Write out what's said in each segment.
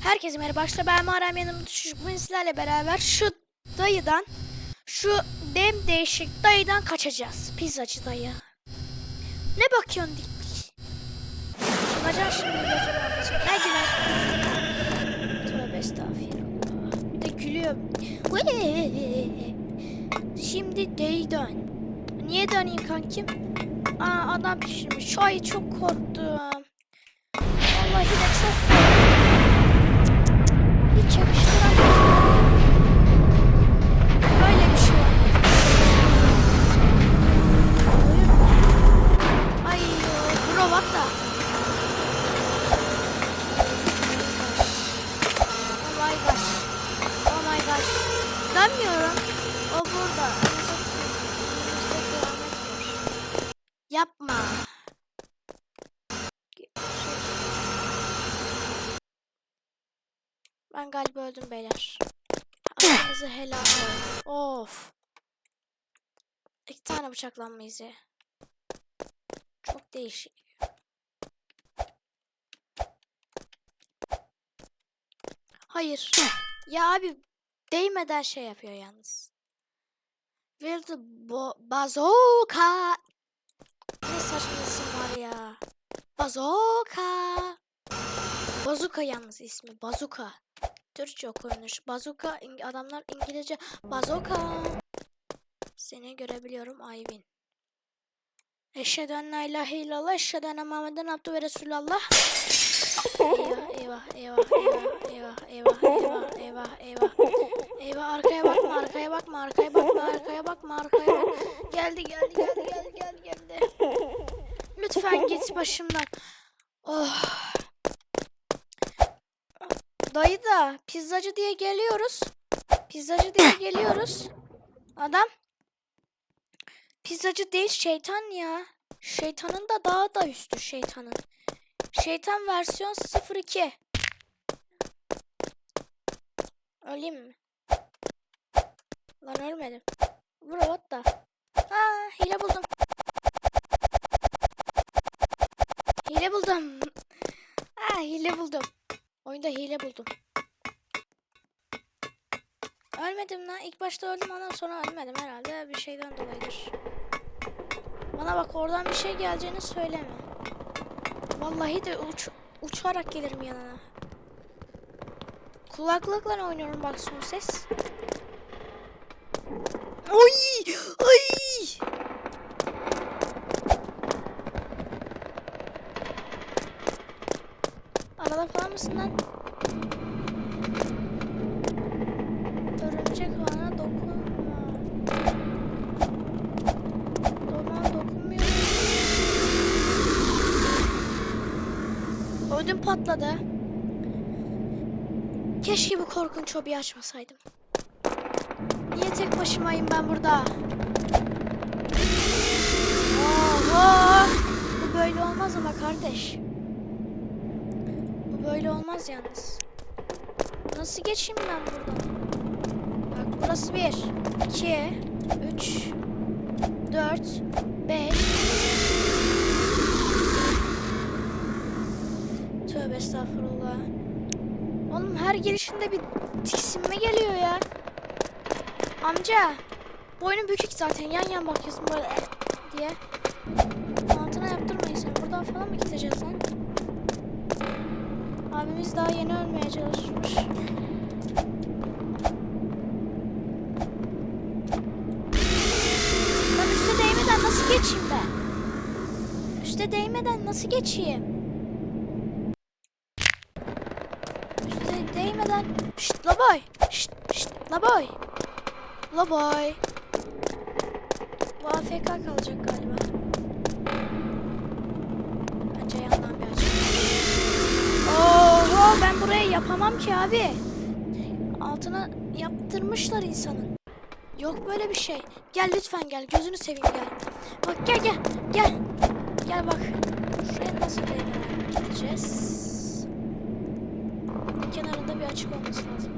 Herkese merhaba. Başta ben Muharrem yanımda çocuk sizlerle beraber şu dayıdan şu dem değişik dayıdan kaçacağız. Pizzacı dayı. Ne bakıyorsun dik dik? Çıkacağım şimdi gözümü kapatacağım. Ne güne? Tövbe estağfirullah. Bir de gülüyor. Şimdi dayıdan. Niye döneyim kankim? Aa adam pişirmiş. Ay çok korktum. Vallahi de çok korktum. Ben galiba öldüm beyler. Aklınızı helal olsun. Of. İki tane bıçaklanma izi. Çok değişik. Hayır. ya abi değmeden şey yapıyor yalnız. Will the bazooka. Ne saçma isim var ya. Bazooka. Bazuka yalnız ismi. Bazuka. Türkçe okunmuş. Bazuka. İng- adamlar İngilizce. Bazuka. Seni görebiliyorum Ayvin. Eşhedü en la ilahe illallah. Eşhedü enne Muhammeden abdü ve Resulallah. Eyvah eyvah eyvah eyvah eyvah eyvah eyvah eyvah eyvah arkaya bakma arkaya bakma arkaya bakma arkaya bakma arkaya bakma geldi geldi geldi geldi geldi geldi lütfen git başımdan oh Dayı da pizzacı diye geliyoruz. Pizzacı diye geliyoruz. Adam pizzacı değil şeytan ya. Şeytanın da daha da üstü şeytanın. Şeytan versiyon 02. Öleyim mi? Lan ölmedim. Bro what the? Aa hile buldum. Hile buldum. Aa hile buldum. Oyunda hile buldum. Ölmedim lan. İlk başta öldüm ondan sonra ölmedim herhalde. Bir şeyden dolayıdır. Bana bak oradan bir şey geleceğini söyleme. Vallahi de uç, uçarak gelirim yanına. Kulaklıkla oynuyorum bak son ses. Oy! Ay! Arada falan mısın lan? Örümcek bana dokunma. Bana dokunmuyor. Ödüm patladı. Keşke bu korkunç hobiyi açmasaydım. Niye tek başımayım ben burada? Oho! Bu böyle olmaz ama kardeş. Böyle olmaz yalnız. Nasıl geçeyim ben buradan? Bak burası bir, iki, üç, dört, beş. Tövbe estağfurullah. Oğlum her gelişinde bir tiksinme geliyor ya. Amca. Boynun bükük zaten yan yan bakıyorsun böyle "Eh" diye. Altına yaptırmayın sen. Buradan falan mı gideceğiz lan? Abimiz daha yeni ölmeye çalışmış. Lan üste değmeden nasıl geçeyim ben? Üste değmeden nasıl geçeyim? Üste değmeden... Şşt la boy! Şşt şşt la boy! La boy! Bu AFK kalacak galiba. Ben buraya yapamam ki abi. Altına yaptırmışlar insanın. Yok böyle bir şey. Gel lütfen gel. Gözünü seveyim gel. Bak gel gel. Gel. Gel bak. Şuraya nasıl gideceğiz. Kenarında bir açık olması lazım.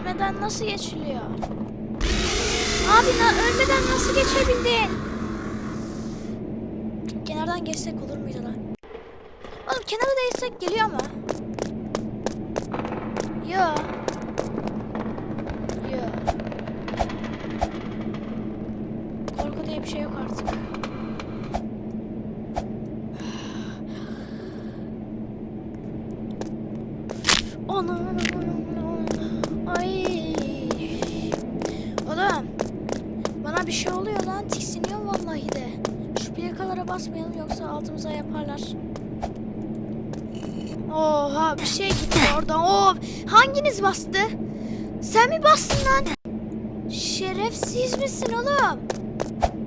Ölmeden nasıl geçiliyor? Abi na- ölmeden nasıl geçebildin? Kenardan geçsek olur lan? Kenara değsek geliyor mu? Yo. Yo. Korku diye bir şey yok artık. Hanginiz bastı? Sen mi bastın lan? Şerefsiz misin oğlum?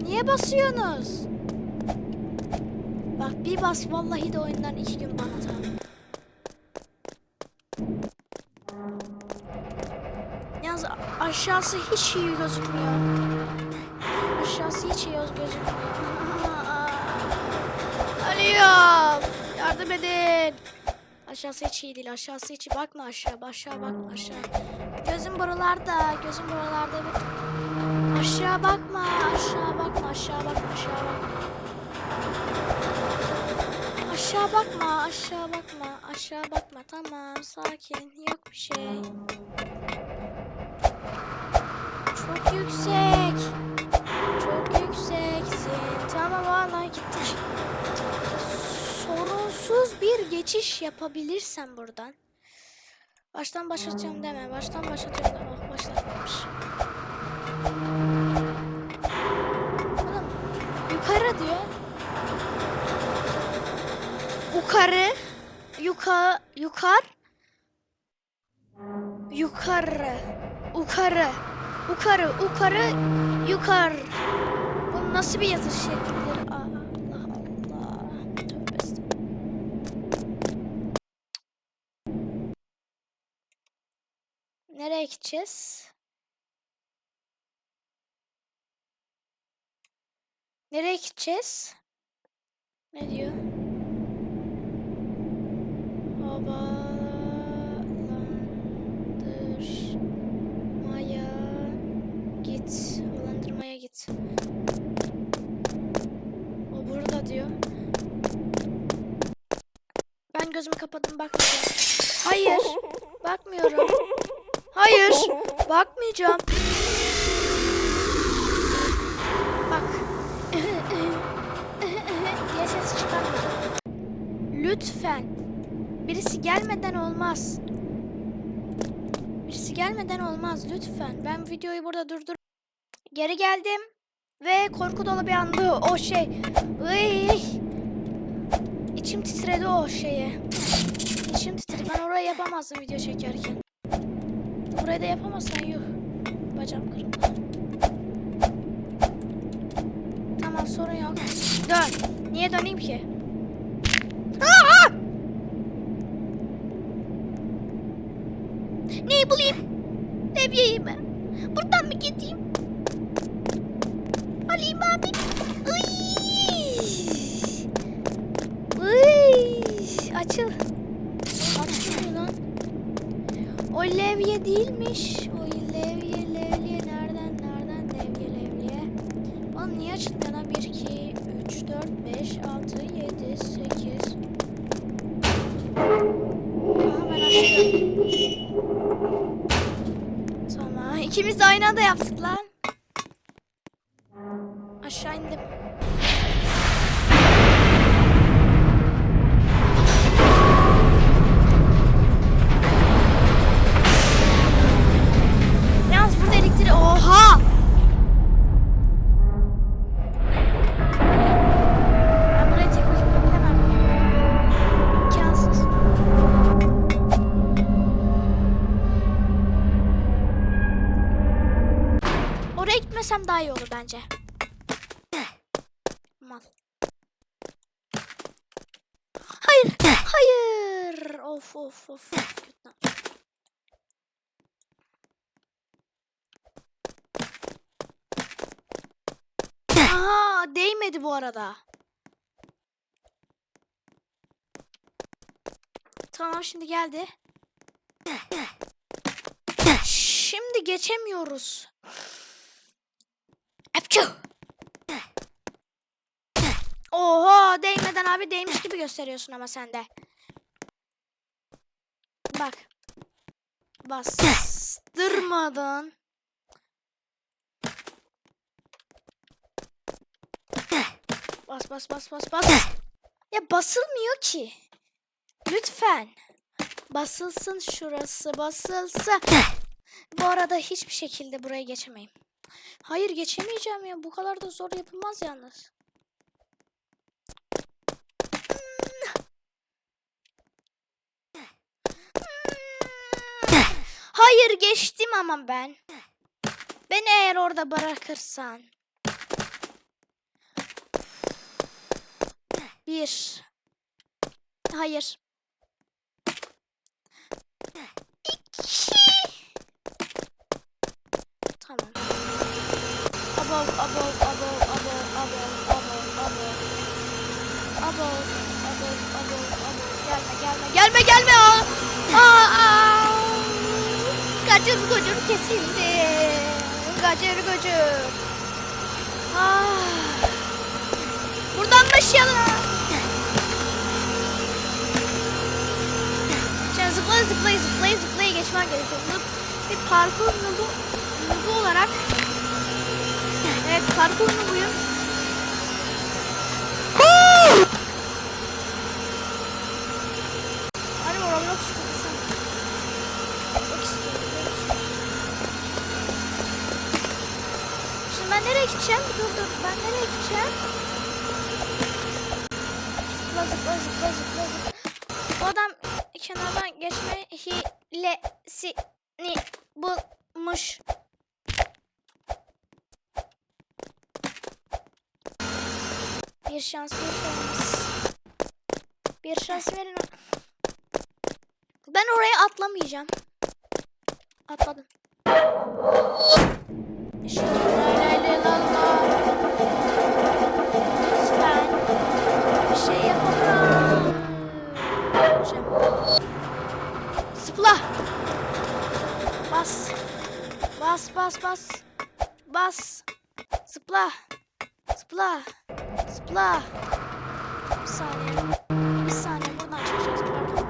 Niye basıyorsunuz? Bak bir bas vallahi de oyundan iki gün bana atar. Yalnız aşağısı hiç iyi gözükmüyor. Aşağısı hiç iyi gözükmüyor. Ölüyorum. Yardım edin. Aşağısı hiç iyi değil. Aşağısı hiç iyi. Bakma aşağı. Aşağı bakma aşağı. Gözüm buralarda. Gözüm buralarda. Evet. Aşağı bakma. Aşağı bakma. Aşağı bakma. Aşağı bakma. Aşağı bakma. Aşağı bakma. Aşağı bakma. Tamam. Sakin. Yok bir şey. Çok yüksek. Sorunsuz bir geçiş yapabilirsem buradan. Baştan başlatıyorum deme. Baştan başlatıyorum deme. Oh başlatmamış. Oğlum yukarı diyor. Yukarı. Yuka, yukar. Yukarı. Yukarı. Yukarı, yukarı, yukarı. Bu nasıl bir yazış şeklidir? Aa, Allah Allah. Tövbe estağfurullah. Nereye gideceğiz? Nereye gideceğiz? Ne diyor? Havalandırmaya git. Havalandırmaya git. O burada diyor. Ben gözümü kapadım bakmayacağım. Hayır. Bakmıyorum. Hayır. Bakmayacağım. Bak. diye ses çıkarmayacağım. Lütfen. Birisi gelmeden olmaz. Birisi gelmeden olmaz lütfen. Ben videoyu burada durdur. Geri geldim ve korku dolu bir anda o şey. Iy. İçim titredi o şeye. İçim titredi. Ben orayı yapamazdım video çekerken. Burayı da yapamazsan yuh. Bacağım kırıldı. Tamam sorun yok. Dön. Niye döneyim ki? Aa! Neyi bulayım? Devyeyi mi? Buradan mı gideyim? Alayım abi. Iy! Iy! Açıl. Açılmıyor lan. O levye değilmiş. O levye levye nereden nereden levye levye. Oğlum niye açılmıyor lan? 1, 2, 3, 4, 5, 6, 7, 8. Aha ben açtım. Tamam. İkimiz de aynı anda yaptık lan. Daha iyi olur bence. Mal. Hayır, hayır. Of of of. Aha, değmedi bu arada. Tamam şimdi geldi. Şimdi geçemiyoruz. Oha değmeden abi değmiş gibi gösteriyorsun ama sen de. Bak. Bastırmadan. Bas bas bas bas bas. Ya basılmıyor ki. Lütfen. Basılsın şurası basılsa. Bu arada hiçbir şekilde buraya geçemeyim. Hayır geçemeyeceğim ya. Bu kadar da zor yapılmaz yalnız. Hayır geçtim ama ben. Beni eğer orada bırakırsan. Bir. Hayır. İki. Tamam. Above, above, above, above, above, above, above. Above, above, above, above. Gelme, gelme, gelme, gelme. Aa, aa, aa. Gacır gucur kesildi. Gacır gucur. Ah. Buradan başlayalım. Şimdi zıplaya zıplaya zıplaya zıplaya geçmen gerekiyor. Bir parkur noobu, noobu olarak Evet parkur noobuyum. Hadi bu Roblox musun? Şimdi ben nereye gideceğim? Dur dur ben nereye gideceğim? Zıpla zıpla zıpla zıpla zıpla. Bu adam kenardan geçme hilesini bulmuş. Bir şans bir şans. Bir şans verin. Ben oraya atlamayacağım. Atladım. Lütfen. Bir şey yapamam. Zıpla. Bas. Bas bas bas. Bas. Zıpla. Zıpla. Zıpla. Bir saniye. Bir saniye buradan çıkacağız pardon.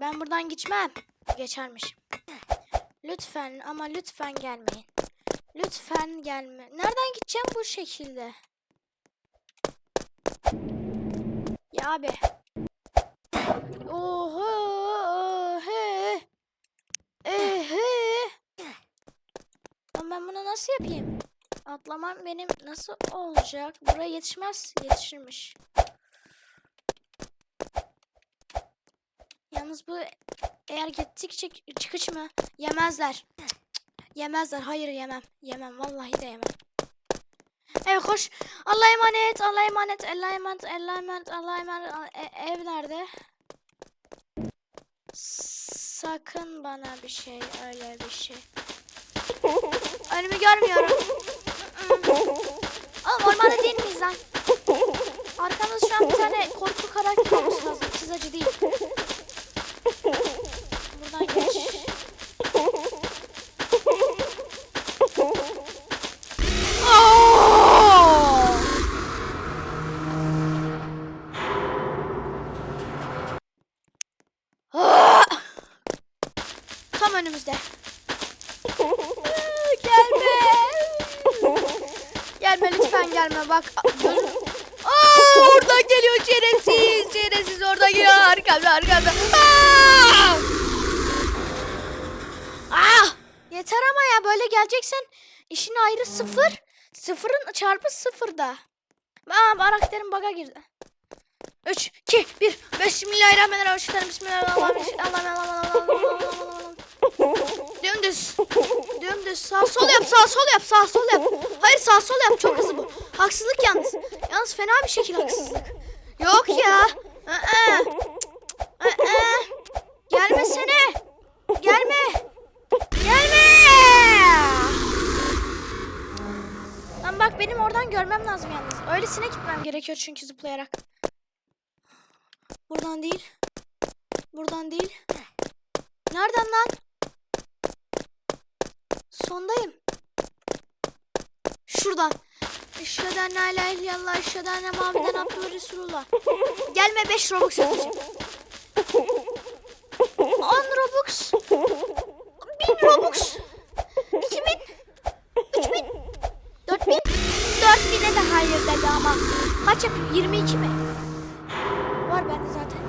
Ben buradan geçmem. Geçermiş. Lütfen ama lütfen gelmeyin. Lütfen gelme. Nereden gideceğim bu şekilde? Ya abi. Oho. He. Ehe. Lan ben bunu nasıl yapayım? Atlamam benim nasıl olacak? Buraya yetişmez. Yetişirmiş. Yalnız bu eğer gittikçe çıkış mı? Yemezler. Yemezler. Hayır yemem. Yemem. Vallahi de yemem. Evet hoş. Allah'a emanet. Allah'a emanet. Allah'a emanet. Allah'a emanet. Allah'a emanet. E- ev nerede? Sakın bana bir şey. Öyle bir şey. Önümü görmüyorum. Oğlum ormanda değil miyiz lan? Arkamızda şu an bir tane korku karakter olması lazım. Çizacı değil. Buradan geç. Tam önümüzde. gelme. Gelme lütfen gelme bak. Aa, oradan geliyor şerefsiz. Şerefsiz oradan geliyor arkamda arkamda. Aa! Ah! Yeter ama ya böyle geleceksen işin ayrı sıfır. Sıfırın çarpı sıfırda. Aa karakterim baga girdi. 3, 2, 1. Bismillahirrahmanirrahim. Bismillahirrahmanirrahim. Bismillahirrahmanirrahim. Dümdüz. Dümdüz. Sağ sol yap, sağ sol yap, sağ sol yap. Hayır sağ sol yap. Çok hızlı bu. Haksızlık yalnız. Yalnız fena bir şekilde haksızlık. Yok ya. Aa. Aa. Gelmesene. Gelme. Gelme. Lan bak benim oradan görmem lazım yalnız. Öylesine gitmem gerekiyor çünkü zıplayarak. Buradan değil. Buradan değil. Nereden lan? Sondayım. Şuradan. Eşheden la ilahe illallah, eşheden la maviden abdül resulullah. Gelme 5 Robux atacağım. 10 Robux. 1000 Robux. 2000. 3000. 4000. 4000'e de hayır dedi ama. Kaç yapayım? 22 mi? Var bende zaten.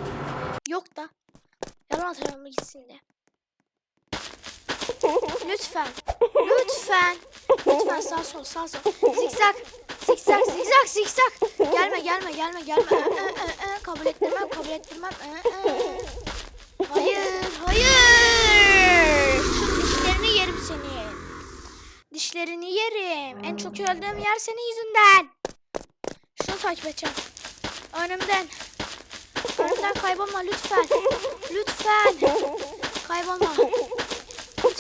Yok da. Yalan tarafıma gitsin de. Lütfen. Lütfen. Lütfen sağ sol sağ sol. Zikzak. Zikzak zikzak zikzak. Gelme gelme gelme gelme. Ee, e, e, e. Kabul ettirmem kabul ettirmem. Ee, e. Hayır hayır. Dişlerini yerim seni. Dişlerini yerim. En çok öldüğüm yer senin yüzünden. Şunu takip edeceğim. Önümden. Önümden kaybolma lütfen. Lütfen. Kaybolma.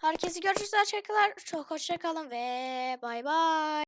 Herkesi görüşürüz arkadaşlar. Çok hoşça kalın ve bay bay.